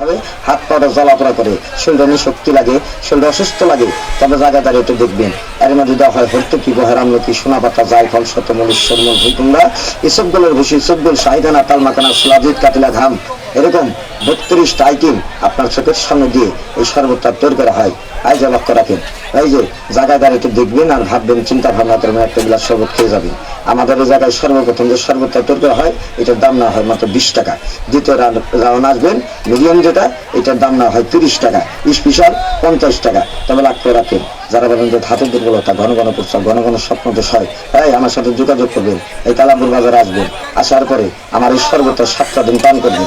হবে হাত পাটা জ্বলাপড়া করে শরীরে শক্তি লাগে শরীরে অসুস্থ লাগে, তবে জায়গা দাঁড়িয়ে একটু দেখবেন। এর মধ্যে দেওয়া হয় হরতে কি বহেরাম্য কি সোনা পাতা যায় ফল শত মলিশ্বর মূল তোমরা এসব গোলের ভুসি এসব গোল শাহিদানা তালমাকানা সুলাজিত কাটিলা ঘাম। এরকম বত্রিশটা আইটেম আপনার চোখের সামনে দিয়ে এই শরবতটা তৈরি করা হয়। আই যে লক্ষ্য রাখেন। এই যে জায়গায় দাঁড়িয়ে দেখবেন আর ভাববেন, চিন্তা ভাবনা করবেন একটা গ্লাস শরবত খেয়ে যাবেন। আমাদের এই জায়গায় সর্বপ্রথম যে শরবতটা তৈরি করা হয়, এটার দাম না হয় মাত্র বিশ টাকা। দ্বিতীয় রাউন্ড আসবেন মিডিয়াম যেটা, এটার দাম না হয় তিরিশ টাকা। স্পেশাল পঞ্চাশ টাকা। তবে লক্ষ্য রাখেন। যারা বলেন যে ধাতু দুর্বলতা, ঘন ঘন প্রস্তাব, ঘন ঘন স্বপ্ন দোষ হয় তাই আমার সাথে যোগাযোগ করবেন। এই কালাপুর বাজারে আসবেন। আসার পরে আমার এই সর্বত্র সাতটা দিন পান করবেন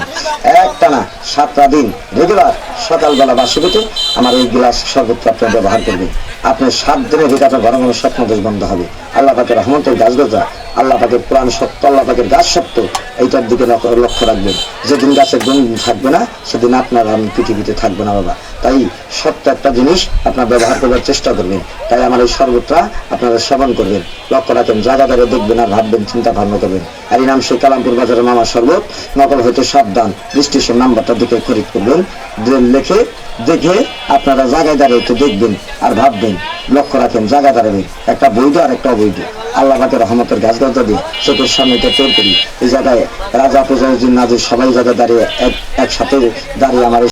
এক টানা সাতটা দিন রেগুলার সকালবেলা বা শুরুতে আমার এই গ্লাস সর্বত্র আপনার ব্যবহার করবেন। আপনার সাত দিনের ভিতরে আপনার ঘন ঘন স্বপ্ন দোষ বন্ধ হবে। আল্লাহ পাকের রহমতের গাছ গজা, আল্লাহ পাকের প্রাণ সত্য, আল্লাহ পাকের গাছ সত্য, এইটার দিকে লক্ষ্য রাখবেন। যেদিন গাছের গুণ থাকবে না, সেদিন আপনার আমি পৃথিবীতে থাকবে না বাবা। তাই সত্য একটা জিনিস আপনার ব্যবহার করার চেষ্টা করবেন। তাই আমার এই শরবতটা আপনারা সেবন করবেন। লক্ষ্য রাখেন জায়গা ধরে দেখবেন আর ভাববেন, চিন্তা ভাবনা করবেন। আর এই নাম সেই কালামপুর বাজারের মামা শরবত, নকল হইতে সাবধান। রেজিস্ট্রেশন নাম্বারটা দিকে খরিদ করবেন। লেখে, দেখে আপনারা জায়গায় দাঁড়িয়ে একটু দেখবেন। আর ভাববেন, লক্ষ্য রাখেন, জায়গা দাঁড়াবেন একটা বৈধ আর একটা অবৈধ। আল্লাহ পাকে রহমতের গাছ গাছ দিয়ে চোখের সামনে এটা তৈরি করি। এই জায়গায় রাজা প্রজা নাজির সবাই জায়গায় দাঁড়িয়ে এক একসাথে দাঁড়িয়ে আমার